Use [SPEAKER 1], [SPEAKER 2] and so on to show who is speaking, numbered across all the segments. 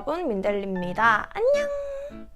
[SPEAKER 1] 여러분 민델리입니다. 안녕!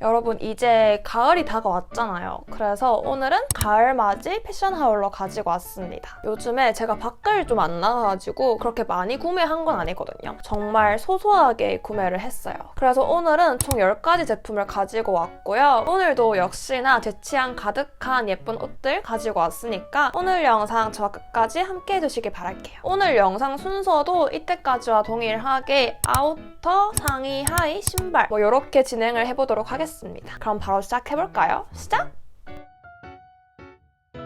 [SPEAKER 1] 여러분 이제 가을이 다가왔잖아요. 그래서 오늘은 가을 맞이 패션 하울러 가지고 왔습니다. 요즘에 제가 밖을 좀 안 나가가지고 그렇게 많이 구매한 건 아니거든요. 정말 소소하게 구매를 했어요. 그래서 오늘은 총 10가지 제품을 가지고 왔고요. 오늘도 역시나 제 취향 가득한 예쁜 옷들 가지고 왔으니까 오늘 영상 저와 끝까지 함께 해주시길 바랄게요. 오늘 영상 순서도 이때까지와 동일하게 아우터, 상의, 하의, 신발 뭐 이렇게 진행을 해보도록 하겠습니다. 그럼 바로 시작해볼까요? 시작!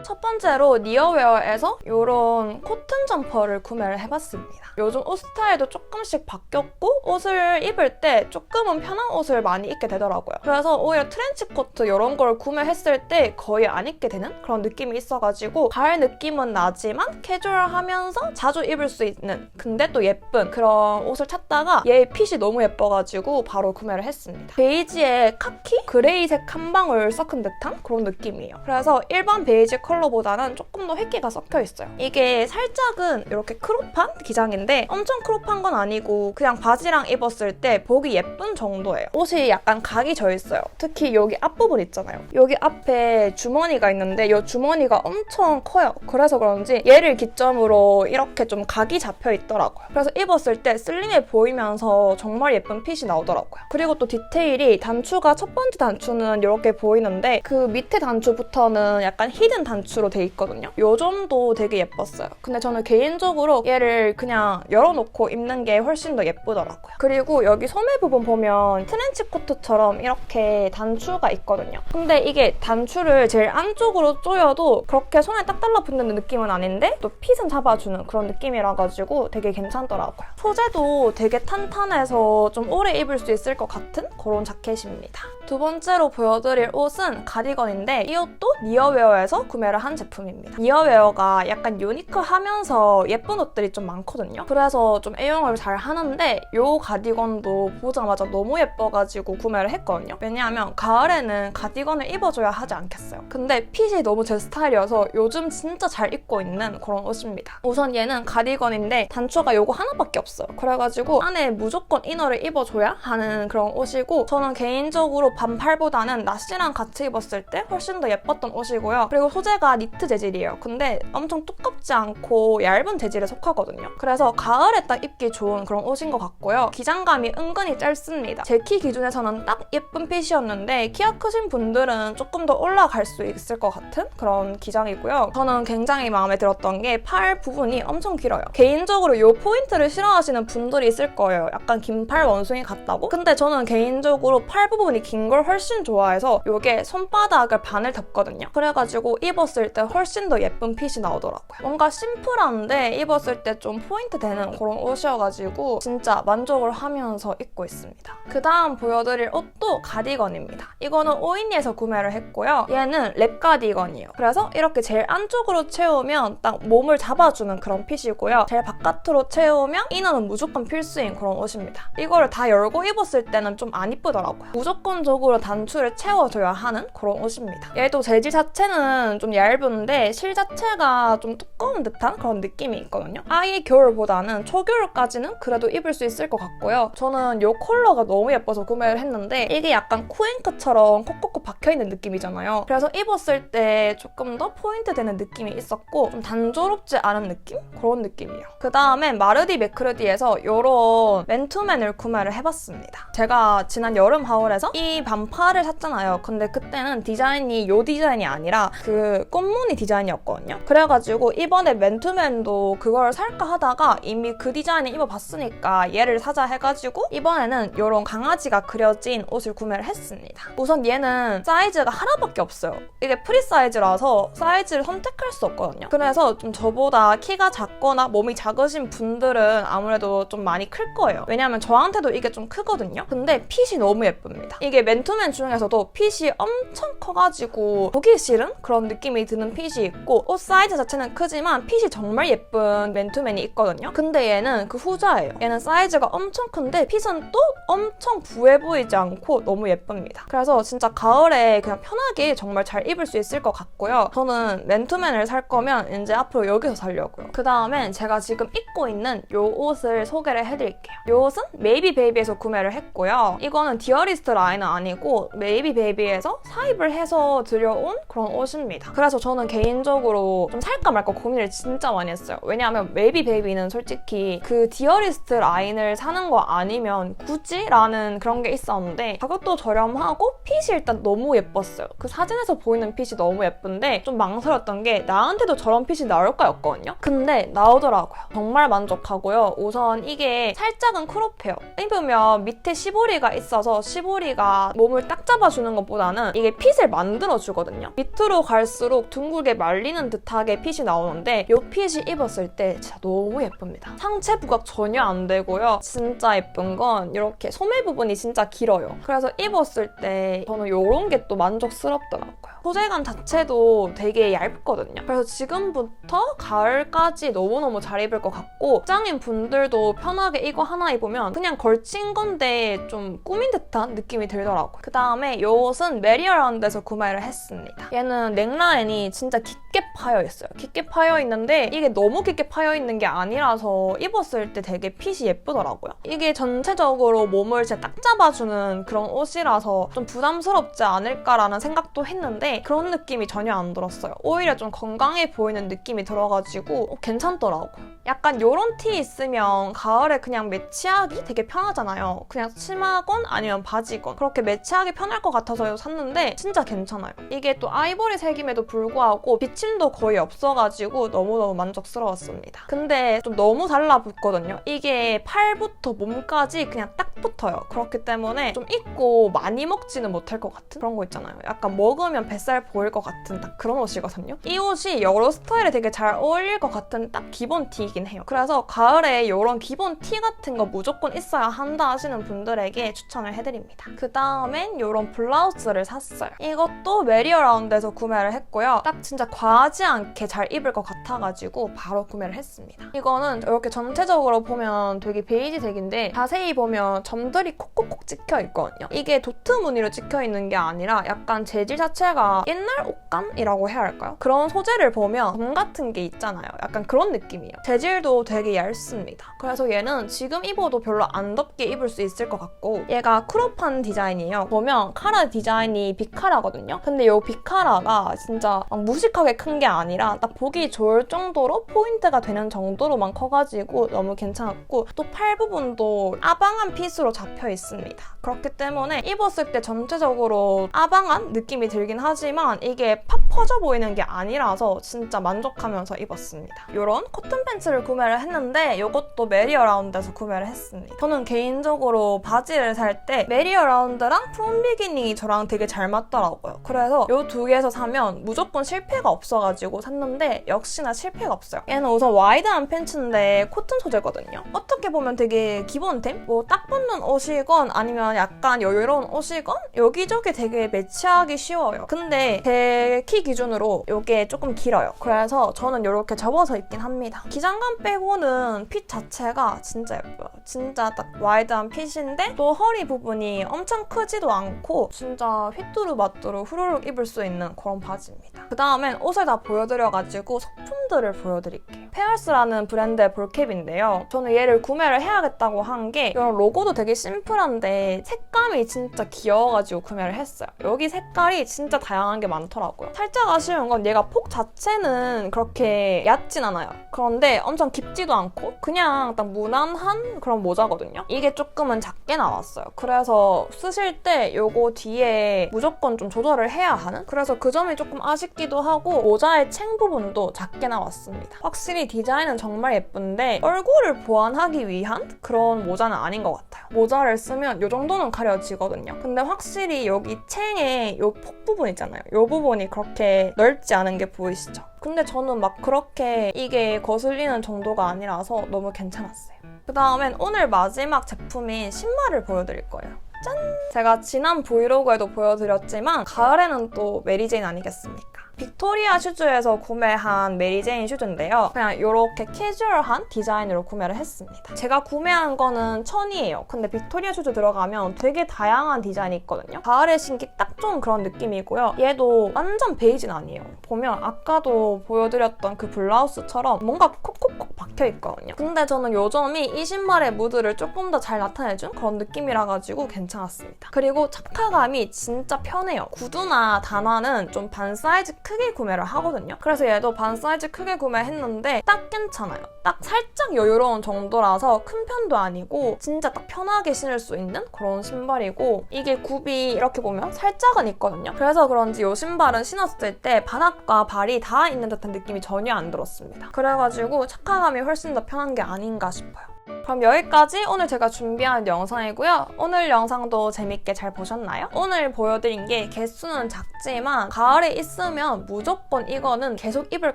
[SPEAKER 1] 첫 번째로 니어웨어에서 이런 코튼 점퍼를 구매를 해봤습니다. 요즘 옷 스타일도 조금씩 바뀌었고 옷을 입을 때 조금은 편한 옷을 많이 입게 되더라고요. 그래서 오히려 트렌치 코트 이런 걸 구매했을 때 거의 안 입게 되는 그런 느낌이 있어가지고 가을 느낌은 나지만 캐주얼하면서 자주 입을 수 있는 근데 또 예쁜 그런 옷을 찾다가 얘 핏이 너무 예뻐가지고 바로 구매를 했습니다. 베이지에 카키? 그레이색 한 방울 섞은 듯한 그런 느낌이에요. 그래서 일반 베이지 컬러 보다는 조금 더 획기가 섞여 있어요. 이게 살짝은 이렇게 크롭한 기장인데 엄청 크롭한 건 아니고 그냥 바지랑 입었을 때 보기 예쁜 정도예요. 옷이 약간 각이 져 있어요. 특히 여기 앞부분 있잖아요. 여기 앞에 주머니가 있는데 이 주머니가 엄청 커요. 그래서 그런지 얘를 기점으로 이렇게 좀 각이 잡혀 있더라고요. 그래서 입었을 때 슬림해 보이면서 정말 예쁜 핏이 나오더라고요. 그리고 또 디테일이 단추가 첫 번째 단추는 이렇게 보이는데 그 밑에 단추부터는 약간 히든 단추 로 돼 있거든요. 요 점도 되게 예뻤어요. 근데 저는 개인적으로 얘를 그냥 열어놓고 입는 게 훨씬 더 예쁘더라고요. 그리고 여기 소매 부분 보면 트렌치 코트처럼 이렇게 단추가 있거든요. 근데 이게 단추를 제일 안쪽으로 조여도 그렇게 손에 딱 달라붙는 느낌은 아닌데 또 핏은 잡아주는 그런 느낌이라 가지고 되게 괜찮더라고요. 소재도 되게 탄탄해서 좀 오래 입을 수 있을 것 같은 그런 자켓입니다. 두 번째로 보여드릴 옷은 가디건인데 이 옷도 니어웨어에서 구매를 한 제품입니다. 니어웨어가 약간 유니크하면서 예쁜 옷들이 좀 많거든요. 그래서 좀 애용을 잘 하는데 이 가디건도 보자마자 너무 예뻐가지고 구매를 했거든요. 왜냐하면 가을에는 가디건을 입어줘야 하지 않겠어요. 근데 핏이 너무 제 스타일이어서 요즘 진짜 잘 입고 있는 그런 옷입니다. 우선 얘는 가디건인데 단추가 요거 하나밖에 없어요. 그래가지고 안에 무조건 이너를 입어줘야 하는 그런 옷이고 저는 개인적으로 반팔보다는 나시랑 같이 입었을 때 훨씬 더 예뻤던 옷이고요. 그리고 소재가 니트 재질이에요. 근데 엄청 두껍지 않고 얇은 재질에 속하거든요. 그래서 가을에 딱 입기 좋은 그런 옷인 것 같고요. 기장감이 은근히 짧습니다. 제 키 기준에서는 딱 예쁜 핏이었는데 키가 크신 분들은 조금 더 올라갈 수 있을 것 같은 그런 기장이고요. 저는 굉장히 마음에 들었던 게 팔 부분이 엄청 길어요. 개인적으로 이 포인트를 싫어하시는 분들이 있을 거예요. 약간 긴 팔 원숭이 같다고? 근데 저는 개인적으로 팔 부분이 긴걸 훨씬 좋아해서 이게 손바닥을 반을 덮거든요. 그래가지고 입었을 때 훨씬 더 예쁜 핏이 나오더라고요. 뭔가 심플한데 입었을 때 좀 포인트 되는 그런 옷이어가지고 진짜 만족을 하면서 입고 있습니다. 그 다음 보여드릴 옷도 가디건입니다. 이거는 오이니에서 구매를 했고요. 얘는 랩 가디건이에요. 그래서 이렇게 제일 안쪽으로 채우면 딱 몸을 잡아주는 그런 핏이고요. 제일 바깥으로 채우면 이너는 무조건 필수인 그런 옷입니다. 이거를 다 열고 입었을 때는 좀 안 이쁘더라고요. 무조건 적으로 단추를 채워줘야 하는 그런 옷입니다. 얘도 재질 자체는 좀 얇은데 실 자체가 좀 두꺼운 듯한 그런 느낌이 있거든요. 아예 겨울보다는 초겨울까지는 그래도 입을 수 있을 것 같고요. 저는 이 컬러가 너무 예뻐서 구매를 했는데 이게 약간 쿠잉크처럼 콕콕콕 박혀있는 느낌이잖아요. 그래서 입었을 때 조금 더 포인트 되는 느낌이 있었고 좀 단조롭지 않은 느낌? 그런 느낌이에요. 그 다음에 마르디 메크르디에서 이런 맨투맨을 구매를 해봤습니다. 제가 지난 여름 하울에서 이 반팔을 샀잖아요. 근데 그때는 디자인이 이 디자인이 아니라 그 꽃무늬 디자인이었거든요. 그래가지고 이번에 맨투맨도 그걸 살까 하다가 이미 그 디자인을 입어봤으니까 얘를 사자 해가지고 이번에는 이런 강아지가 그려진 옷을 구매를 했습니다. 우선 얘는 사이즈가 하나밖에 없어요. 이게 프리 사이즈라서 사이즈를 선택할 수 없거든요. 그래서 좀 저보다 키가 작거나 몸이 작으신 분들은 아무래도 좀 많이 클 거예요. 왜냐하면 저한테도 이게 좀 크거든요. 근데 핏이 너무 예쁩니다. 이게 맨투맨 중에서도 핏이 엄청 커가지고 보기 싫은 그런 느낌이 드는 핏이 있고 옷 사이즈 자체는 크지만 핏이 정말 예쁜 맨투맨이 있거든요. 근데 얘는 그 후자예요. 얘는 사이즈가 엄청 큰데 핏은 또 엄청 부해 보이지 않고 너무 예쁩니다. 그래서 진짜 가을에 그냥 편하게 정말 잘 입을 수 있을 것 같고요. 저는 맨투맨을 살 거면 이제 앞으로 여기서 살려고요. 그 다음엔 제가 지금 입고 있는 이 옷을 소개를 해드릴게요. 이 옷은 메이비 베이비에서 구매를 했고요. 이거는 디어리스트 라인은 아니고 메이비 베이비에서 사입을 해서 들여온 그런 옷입니다. 그래서 저는 개인적으로 좀 살까 말까 고민을 진짜 많이 했어요. 왜냐하면 메이비 베이비는 솔직히 그 디어리스트 라인을 사는 거 아니면 굳이? 라는 그런 게 있었는데 가격도 저렴하고 핏이 일단 너무 예뻤어요. 그 사진에서 보이는 핏이 너무 예쁜데 좀 망설였던 게 나한테도 저런 핏이 나올까였거든요. 근데 나오더라고요. 정말 만족하고요. 우선 이게 살짝은 크롭해요. 입으면 밑에 시보리가 있어서 시보리가 몸을 딱 잡아주는 것보다는 이게 핏을 만들어주거든요. 밑으로 갈수록 둥글게 말리는 듯하게 핏이 나오는데 이 핏이 입었을 때 진짜 너무 예쁩니다. 상체 부각 전혀 안 되고요. 진짜 예쁜 건 이렇게 소매 부분이 진짜 길어요. 그래서 입었을 때 저는 이런 게 또 만족스럽더라고요. 소재감 자체도 되게 얇거든요. 그래서 지금부터 가을까지 너무너무 잘 입을 것 같고 직장인 분들도 편하게 이거 하나 입으면 그냥 걸친 건데 좀 꾸민 듯한 느낌이 들더라고요. 그 다음에 이 옷은 메리어라운드에서 구매를 했습니다. 얘는 넥라인이 진짜 깊게 파여 있어요. 깊게 파여 있는데 이게 너무 깊게 파여 있는 게 아니라서 입었을 때 되게 핏이 예쁘더라고요. 이게 전체적으로 몸을 딱 잡아주는 그런 옷이라서 좀 부담스럽지 않을까라는 생각도 했는데 그런 느낌이 전혀 안 들었어요. 오히려 좀 건강해 보이는 느낌이 들어가지고 어, 괜찮더라고요. 약간 요런 티 있으면 가을에 그냥 매치하기 되게 편하잖아요. 그냥 치마건 아니면 바지건 그렇게 매치하기 편할 것 같아서 샀는데 진짜 괜찮아요. 이게 또 아이보리 색임에도 불구하고 비침도 거의 없어가지고 너무너무 만족스러웠습니다. 근데 좀 너무 달라붙거든요. 이게 팔부터 몸까지 그냥 딱 붙어요. 그렇기 때문에 좀 입고 많이 먹지는 못할 것 같은 그런 거 있잖아요. 약간 먹으면 뱃살 보일 것 같은 딱 그런 옷이거든요. 이 옷이 여러 스타일에 되게 잘 어울릴 것 같은 딱 기본 티 이긴 해요. 그래서 가을에 이런 기본 티 같은 거 무조건 있어야 한다 하시는 분들에게 추천을 해드립니다. 그 다음엔 이런 블라우스를 샀어요. 이것도 메리어라운드에서 구매를 했고요. 딱 진짜 과하지 않게 잘 입을 것 같아가지고 바로 구매를 했습니다. 이거는 이렇게 전체적으로 보면 되게 베이지 색인데 자세히 보면 점들이 콕콕콕 찍혀 있거든요. 이게 도트 무늬로 찍혀 있는 게 아니라 약간 재질 자체가 옛날 옷감이라고 해야 할까요? 그런 소재를 보면 점 같은 게 있잖아요. 약간 그런 느낌이에요. 재질 도 되게 얇습니다. 그래서 얘는 지금 입어도 별로 안 덥게 입을 수 있을 것 같고 얘가 크롭한 디자인이에요. 보면 카라 디자인이 비카라거든요. 근데 이 비카라가 진짜 막 무식하게 큰 게 아니라 딱 보기 좋을 정도로 포인트가 되는 정도로만 커가지고 너무 괜찮았고 또 팔 부분도 아방한 핏으로 잡혀 있습니다. 그렇기 때문에 입었을 때 전체적으로 아방한 느낌이 들긴 하지만 이게 팍 퍼져 보이는 게 아니라서 진짜 만족하면서 입었습니다. 이런 코튼 팬츠 를 구매를 했는데 이것도 메리어라운드에서 구매를 했습니다. 저는 개인적으로 바지를 살 때 메리어라운드랑 프롬 비기닝이 저랑 되게 잘 맞더라고요. 그래서 이 두 개에서 사면 무조건 실패가 없어가지고 샀는데 역시나 실패가 없어요. 얘는 우선 와이드한 팬츠인데 코튼 소재거든요. 어떻게 보면 되게 기본템? 뭐 딱 붙는 옷이건 아니면 약간 여유로운 옷이건 여기저기 되게 매치하기 쉬워요. 근데 제 키 기준으로 이게 조금 길어요. 그래서 저는 이렇게 접어서 입긴 합니다. 기장 감 빼고는 핏 자체가 진짜 예뻐요. 진짜 딱 와이드한 핏인데 또 허리 부분이 엄청 크지도 않고 진짜 휘뚜루 마뚜루 후루룩 입을 수 있는 그런 바지입니다. 그 다음엔 옷을 다 보여드려가지고 소품들을 보여드릴게요. 페어스라는 브랜드의 볼캡인데요. 저는 얘를 구매를 해야겠다고 한 게 이런 로고도 되게 심플한데 색감이 진짜 귀여워가지고 구매를 했어요. 여기 색깔이 진짜 다양한 게 많더라고요. 살짝 아쉬운 건 얘가 폭 자체는 그렇게 얕진 않아요. 그런데 엄청 깊지도 않고 그냥 딱 무난한 그런 모자거든요. 이게 조금은 작게 나왔어요. 그래서 쓰실 때 요거 뒤에 무조건 좀 조절을 해야 하는? 그래서 그 점이 조금 아쉽기도 하고 모자의 챙 부분도 작게 나왔습니다. 확실히 디자인은 정말 예쁜데 얼굴을 보완하기 위한 그런 모자는 아닌 것 같아요. 모자를 쓰면 이 정도는 가려지거든요. 근데 확실히 여기 챙의 이폭 부분 있잖아요. 이 부분이 그렇게 넓지 않은 게 보이시죠? 근데 저는 막 그렇게 이게 거슬리는 정도가 아니라서 너무 괜찮았어요. 그 다음엔 오늘 마지막 제품인 신발을 보여드릴 거예요. 짠! 제가 지난 브이로그에도 보여드렸지만 가을에는 또 메리제인 아니겠습니까? 빅토리아 슈즈에서 구매한 메리제인 슈즈인데요. 그냥 이렇게 캐주얼한 디자인으로 구매를 했습니다. 제가 구매한 거는 천이에요. 근데 빅토리아 슈즈 들어가면 되게 다양한 디자인이 있거든요. 가을에 신기 딱 좋은 그런 느낌이고요. 얘도 완전 베이지는 아니에요. 보면 아까도 보여드렸던 그 블라우스처럼 뭔가 콕콕콕 박혀 있거든요. 근데 저는 요 점이 이 신발의 무드를 조금 더 잘 나타내준 그런 느낌이라 가지고 괜찮았습니다. 그리고 착화감이 진짜 편해요. 구두나 단화는 좀 반 사이즈 크게 구매를 하거든요. 그래서 얘도 반 사이즈 크게 구매했는데 딱 괜찮아요. 딱 살짝 여유로운 정도라서 큰 편도 아니고 진짜 딱 편하게 신을 수 있는 그런 신발이고 이게 굽이 이렇게 보면 살짝은 있거든요. 그래서 그런지 이 신발은 신었을 때 바닥과 발이 닿아 있는 듯한 느낌이 전혀 안 들었습니다. 그래가지고 착화감이 훨씬 더 편한 게 아닌가 싶어요. 그럼 여기까지 오늘 제가 준비한 영상이고요. 오늘 영상도 재밌게 잘 보셨나요? 오늘 보여드린 게 개수는 작지만 가을에 있으면 무조건 이거는 계속 입을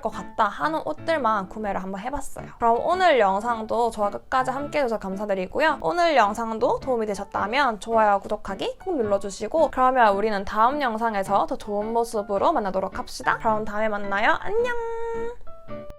[SPEAKER 1] 것 같다 하는 옷들만 구매를 한번 해봤어요. 그럼 오늘 영상도 저와 끝까지 함께 해주셔서 감사드리고요. 오늘 영상도 도움이 되셨다면 좋아요, 구독하기 꼭 눌러주시고 그러면 우리는 다음 영상에서 더 좋은 모습으로 만나도록 합시다. 그럼 다음에 만나요. 안녕!